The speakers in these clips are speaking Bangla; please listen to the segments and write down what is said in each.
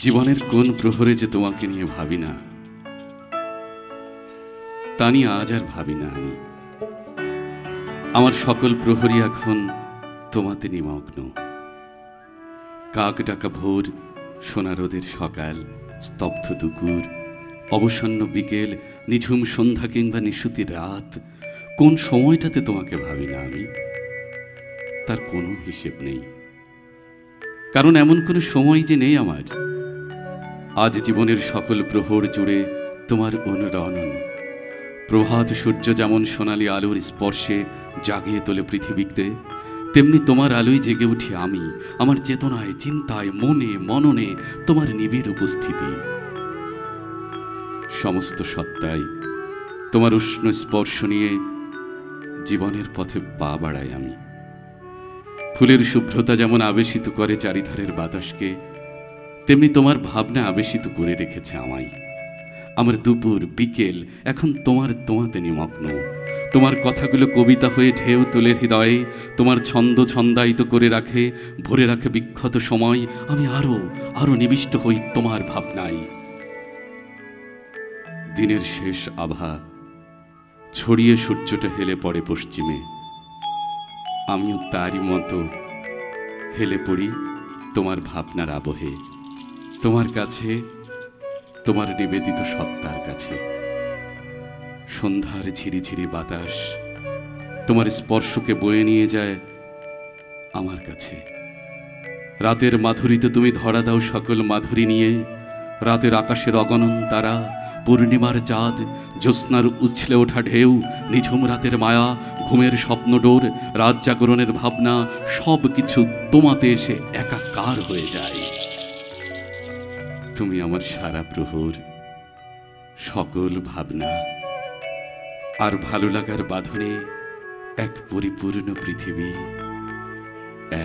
জীবনের কোন প্রহরে যে তোমাকে নিয়ে ভাবি না, তা নিয়ে আজ আর ভাবি না আমি। আমার সকল প্রহরী এখন তোমাতে নিমগ্ন। কাক ডাকা ভোর, সোনা রোদের সকাল, স্তব্ধ দুপুর, অবসন্ন বিকেল, নিঝুম সন্ধ্যা কিংবা নিশুতি রাত, কোন সময়টাতে তোমাকে ভাবি না আমি? তার কোনো হিসেব নেই। কারণ এমন কোনো সময় যে নেই আমার। আজ জীবনের সকল প্রহর জুড়ে তোমার অনুরণন। প্রভাত সূর্য যেমন সোনালী আলোর স্পর্শে জাগিয়ে তোলে পৃথিবীতে, তেমনি তোমার আলোয় জেগে উঠি আমি, আমার চেতনায়, চিন্তায়, মনে, মননে তোমার নিবিড় উপস্থিতি। সমস্ত সত্তায় তোমার উষ্ণ স্পর্শ নিয়ে জীবনের পথে পা বাড়াই আমি। ফুলের শুভ্রতা যেমন আবেশিত করে চারিধারের বাতাসকে তেমনি তোমার ভাবনা আবেশিত করে রেখেছে আমায়। আমার দুপুর, বিকেল, এখন তোমার তোমাতে নিমগ্ন। তোমার কথাগুলো কবিতা হয়ে ঢেউ তোলে হৃদয়ে, তোমার ছন্দ ছন্দায়িত করে রাখে, ভরে রাখে বিক্ষত সময়। আমি আরও আরও নিবিষ্ট হই তোমার ভাবনায়। দিনের শেষ আভা, ছড়িয়ে সূর্যটা হেলে পড়ে পশ্চিমে। আমিও তারই মতো হেলে পড়ি তোমার ভাবনার আবহে। তোমার কাছে, তোমার নিবেদিত সত্তার কাছে। সন্ধ্যার ঝিরিঝিরি বাতাস তোমার স্পর্শকে বয়ে নিয়ে যায় আমার কাছে। রাতের মাধুরীতে তুমি ধরা দাও সকল মাধুরী নিয়ে। রাতের আকাশের অগণন তারা, পূর্ণিমার চাঁদ, জ্যোৎস্নার উছলে ওঠা ঢেউ, নিঝুম রাতের মায়া, ঘুমের স্বপ্নডোর রাত জাগরণের ভাবনা সব কিছু তোমাতে এসে একাকার হয়ে যায়। তুমি আমার সারা প্রহর, সকল ভাবনা আর ভালো লাগার বাঁধনে এক পরিপূর্ণ পৃথিবী,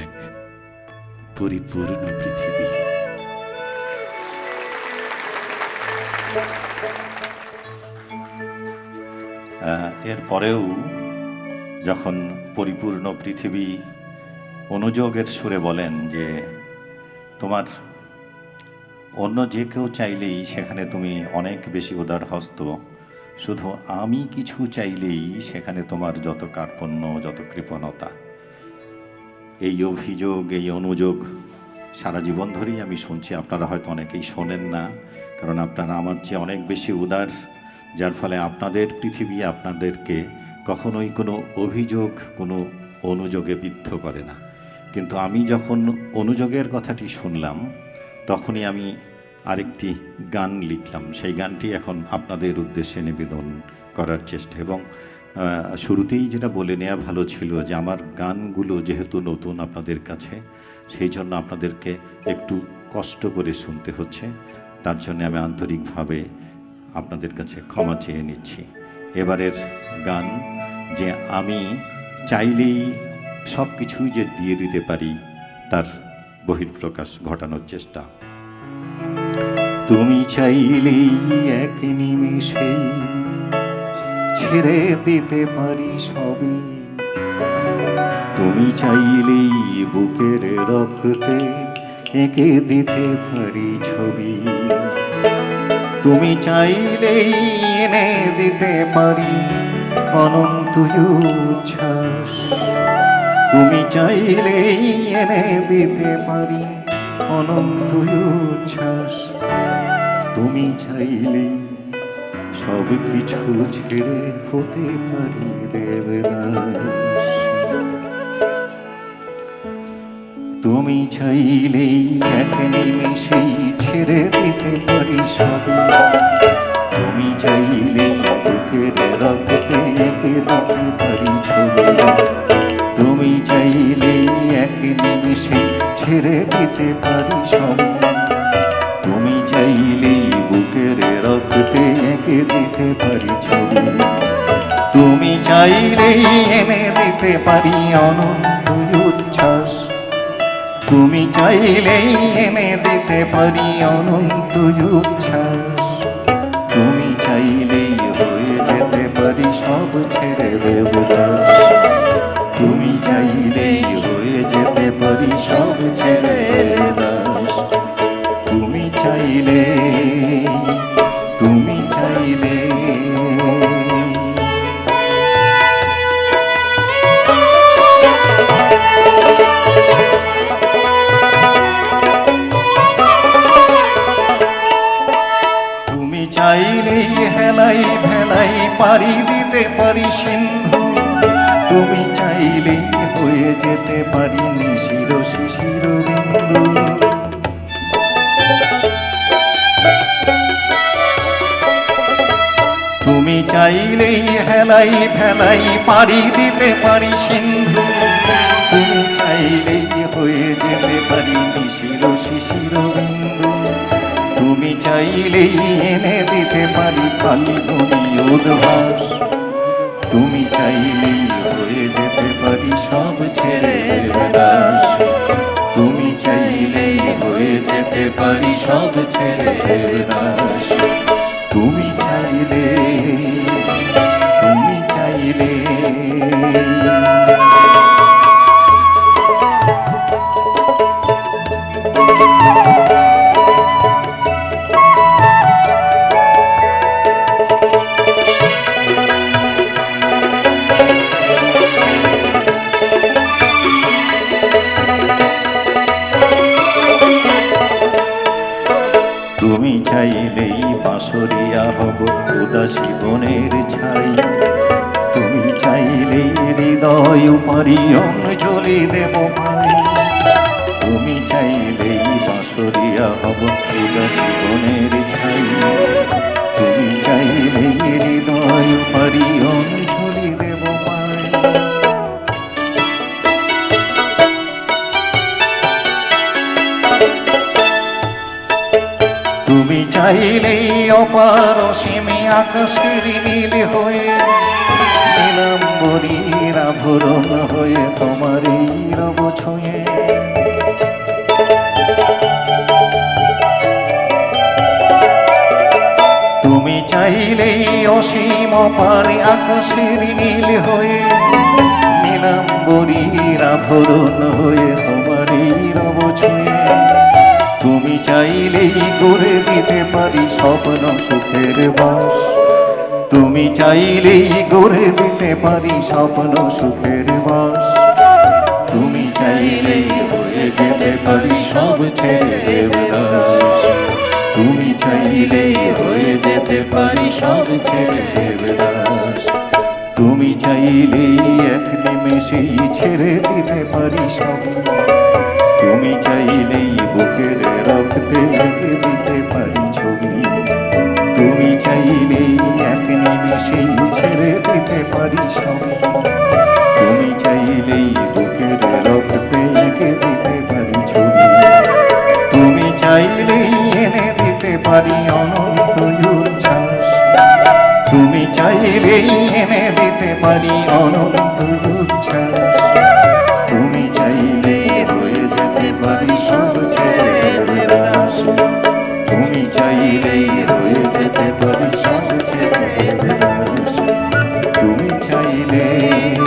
এক পরিপূর্ণ পৃথিবী। এরপরেও যখন পরিপূর্ণ পৃথিবী অনুযোগের সুরে বলেন যে তোমার অন্য যে কেউ চাইলেই সেখানে তুমি অনেক বেশি উদার হস্ত। শুধু আমি কিছু চাইলেই সেখানে তোমার যত কার্পণ্য, যত কৃপণতা। এই অভিযোগ, এই অনুযোগ সারা জীবন ধরেই আমি শুনছি। আপনারা হয়তো অনেকেই শোনেন না, কারণ আপনারা আমার চেয়ে অনেক বেশি উদার, যার ফলে আপনাদের পৃথিবী আপনাদেরকে কখনোই কোনো অভিযোগ, কোনো অনুযোগে বিদ্ধ করে না। কিন্তু আমি যখন অনুযোগের কথাটি শুনলাম তখনই আমি আরেকটি গান লিখলাম। সেই গানটি এখন আপনাদের উদ্দেশ্যে নিবেদন করার চেষ্টা এবং শুরুতেই যেটা বলে নেওয়া ভালো ছিল যে আমার গানগুলো যেহেতু নতুন আপনাদের কাছে, সেই জন্য আপনাদেরকে একটু কষ্ট করে শুনতে হচ্ছে। তার জন্য আমি আন্তরিকভাবে আপনাদের কাছে ক্ষমা চেয়ে নিচ্ছি। এবারের গান যে আমি চাইলেই সব কিছুই যে দিয়ে দিতে পারি, তার বহিঃপ্রকাশ ঘটানোর চেষ্টা। তুমি চাইলেই এক নিমিষেই ছেড়ে দিতে পারি সবই তুমি চাইলেই বুকের রক্তে এঁকে দিতে পারি ছবি। তুমি চাইলেই এনে দিতে পারি অনন্ত উচ্ছ্বাস। তুমি চাইলেই এনে দিতে পারি অনন্ত উচ্ছ্বাস। তুমি চাইলে সব কিছু ছেড়ে হতে পারি দেবদাস। তুমি চাইলেই এক নিমেষেই ছেড়ে দিতে পারি সব। তুমি চাইলে বুকের রক্তে দিতে পারি তুমি চাইলেই এক নিমেষে ছেড়ে দিতে পারি সব। তুমি বুকের এঁকে দিতে পারি ছবি তুমি চাইলেই এনে দিতে পারি অনন্ত উচ্ছ্বাস। তুমি চাইলেই এনে দিতে পারি অনন্ত উচ্ছ্বাস। তুমি চাইলেই হয়ে যেতে পারি সব ছেড়ে দেবদাস। তুমি চাইলেই হয়ে যেতে পারি সব ছেড়ে দেবদাস। চাইলেই হেলাই ভেলাই পারি দিতে পারি সিন্ধু। তুমি চাইলেই হয়ে যেতে পারি নিশির শিশির বিন্দু। তুমি চাইলেই হেলাই ভেলাই পারি দিতে পারি সিন্ধু। তুমি চাইলেই হয়ে যেতে পারি নিশির শিশির বিন্দু। তুমি চাইলেই এনে দিতে পারি তুমি চাইলেই হয়ে যেতে পারি সব ছেড়ে দেবদাস তুমি চাইলেই হয়ে যেতে পারি সব ছেড়ে দেবদাস তুমি চাইলে বনের ছাই। তুমি চাইলে হৃদয় পারি অঞ্জলি দেব ভাই তুমি চাইলে বাঁশরিয়া হব জীবনের বনের ছাই। তুমি চাইলে হৃদয় পারি অঞ্জলি চাইলেই অপার অসীমে আকাশের নীল হয়ে নীলাম্বরীর আভরণ হয়ে তোমার রব ছুঁয়ে। তুমি চাইলেই অসীম অপারে আকাশের নীল হয়ে নীলাম্বরীর আভরণ হয়ে তোমার রব ছুঁয়ে। তুমি চাইলেই করে দিতে পারি স্বপ্ন সুখের বাস। তুমি চাইলেই গড়ে দিতে পারি স্বপ্ন সুখের বাস। তুমি চাইলেই হয়ে যেতে পারি সব ছেড়ে দেবদাস তুমি চাইলেই হয়ে যেতে পারি সব ছেড়ে দেবদাস তুমি চাইলেই এক নিমেষেই ছেড়ে দিতে পারি সব। বাঁচতে দিতে পারি ছবি। তুমি চাইলে এক নিমিষেই ছেড়ে দিতে পারি ছবি। তুমি চাইলেই বুকের রক্তে এঁকে দিতে পারি ছবি। তুমি চাইলেই এনে দিতে পারি অনন্ত তুমি চাইলেই এনে দিতে পারি অনন্ত চাইলেই রয়ে যেতে পারি সহজে তুমি চাইলেই